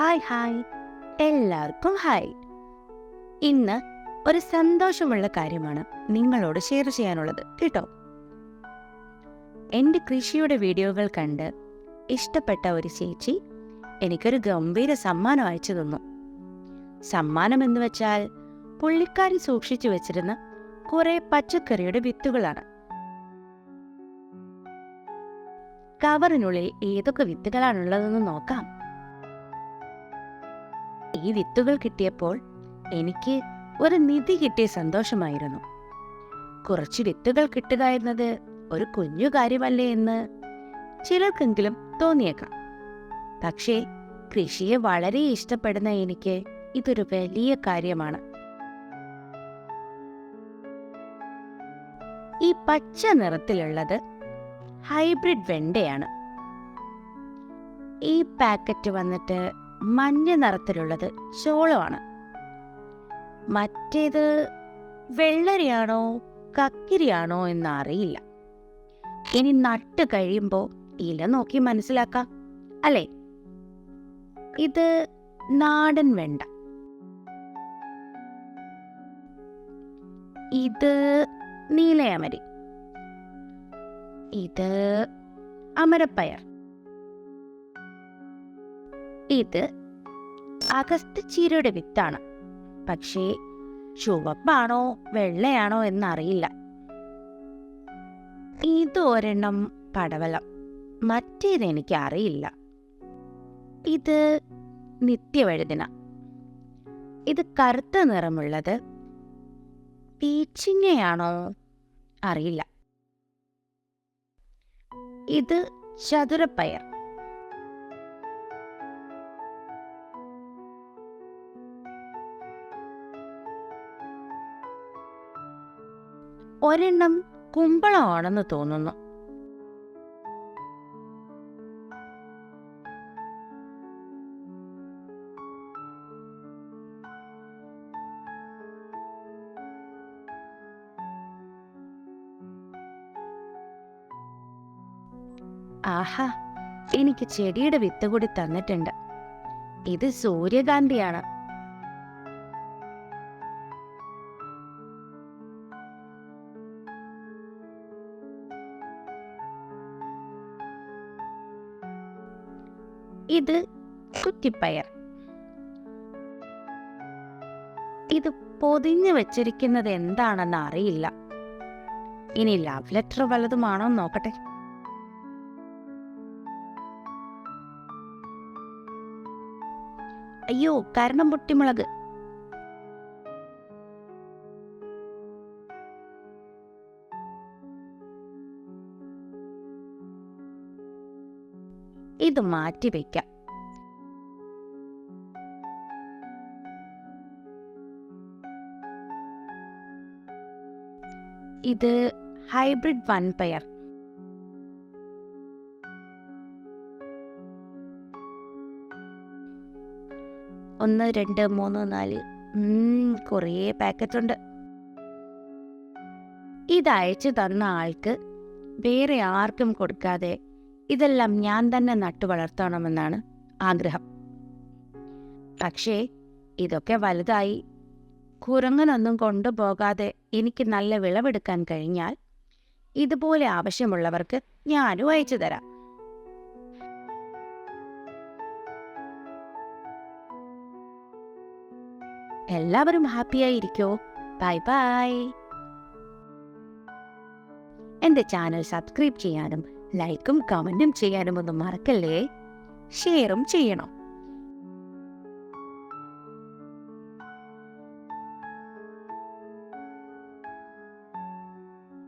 Hi hi എല്ലാവർക്കും hi ഇന്ന് ഒരു സന്തോഷമുള്ള കാര്യമാണ് നിങ്ങളോട് ഷെയർ ചെയ്യാനുള്ളത് കേട്ടോ? എന്റെ കൃഷിയുടെ വീഡിയോകൾ കണ്ട് ഇഷ്ടപ്പെട്ട ഒരു ചേച്ചി എനിക്കൊരു ഗംഭീര സമ്മാനം അയച്ചു തന്നു. സമ്മാനം എന്ന് വെച്ചാൽ പുള്ളിക്കാരി സൂക്ഷിച്ചു വെച്ചിരുന്ന കുറെ പച്ചക്കറിയുടെ വിത്തുകളാണ്. കവറിനുള്ളിൽ ഏതൊക്കെ വിത്തുകളാണുള്ളതെന്ന് നോക്കാം. ഈ വിത്തുകൾ കിട്ടിയപ്പോൾ എനിക്ക് ഒരു നിധി കിട്ടിയ സന്തോഷമായിരുന്നു. കുറച്ച് വിത്തുകൾ കിട്ടുക എന്നത് ഒരു കുഞ്ഞു കാര്യമല്ലേ എന്ന് ചിലർക്കെങ്കിലും തോന്നിയേക്കാം. പക്ഷേ കൃഷിയെ വളരെ ഇഷ്ടപ്പെടുന്ന എനിക്ക് ഇതൊരു വലിയ കാര്യമാണ്. ഈ പച്ച നിറത്തിലുള്ളത് ഹൈബ്രിഡ് വെണ്ടയാണ്. ഈ പാക്കറ്റ് വന്നിട്ട് മഞ്ഞ നിറത്തിലുള്ളത് ചോളമാണ്. മറ്റേത് വെള്ളരിയാണോ കക്കിരിയാണോ എന്നറിയില്ല. ഇനി നട്ട് കഴിയുമ്പോൾ ഇല നോക്കി മനസ്സിലാക്കാം അല്ലേ? ഇത് നാടൻ വെണ്ട. ഇത് നീലയമരി. ഇത് അമരപ്പയർ. ഇത് അഗസ്ത് ചീരയുടെ വിത്താണ്. പക്ഷേ ചുവപ്പാണോ വെള്ളയാണോ എന്നറിയില്ല. ഇത് ഒരെണ്ണം പടവലം. മറ്റേത് എനിക്ക് അറിയില്ല ഇത് നിത്യവഴുതിന. ഇത് കറുത്ത നിറമുള്ളത് പീച്ചിങ്ങയാണോ അറിയില്ല. ഇത് ചതുരപ്പയർ. ഒരെണ്ണം കുമ്പളമാണെന്ന് തോന്നുന്നു. ആഹാ എനിക്ക് ചെടിയുടെ വിത്ത് കൂടി തന്നിട്ടുണ്ട്. ഇത് സൂര്യകാന്തിയാണ്. ഇത് കുറ്റിപ്പയർ. ഇത് പൊതിഞ്ഞു വെച്ചിരിക്കുന്നത് എന്താണെന്ന് അറിയില്ല. ഇനി ലവ് ലെറ്റർ വല്ലതുമാണോ നോക്കട്ടെ. അയ്യോ കരണം പൊട്ടിമുളക്. ഇത് മാറ്റിവെക്കാം ഇത് ഹൈബ്രിഡ് വൺപയർ ഒന്ന് രണ്ട് മൂന്ന് നാല്. കുറേ പാക്കറ്റ് ഉണ്ട്. ഇത് അയച്ചു തന്ന ആൾക്ക് വേറെ ആർക്കും കൊടുക്കാതെ ഇതെല്ലാം ഞാൻ തന്നെ നട്ടു വളർത്തണമെന്നാണ് ആഗ്രഹം. പക്ഷേ ഇതൊക്കെ വലുതായി കുരങ്ങനൊന്നും കൊണ്ടുപോകാതെ എനിക്ക് നല്ല വിളവെടുക്കാൻ കഴിഞ്ഞാൽ ഇതുപോലെ ആവശ്യമുള്ളവർക്ക് ഞാനും അയച്ചു തരാം. എല്ലാവരും ഹാപ്പിയായിരിക്കോ ബൈ ബൈ. എന്റെ ചാനൽ സബ്സ്ക്രൈബ് ചെയ്യാനും ലൈക്കും കമന്റും ചെയ്യാനും ഒന്നും മറക്കല്ലേ? ഷെയറും ചെയ്യണം.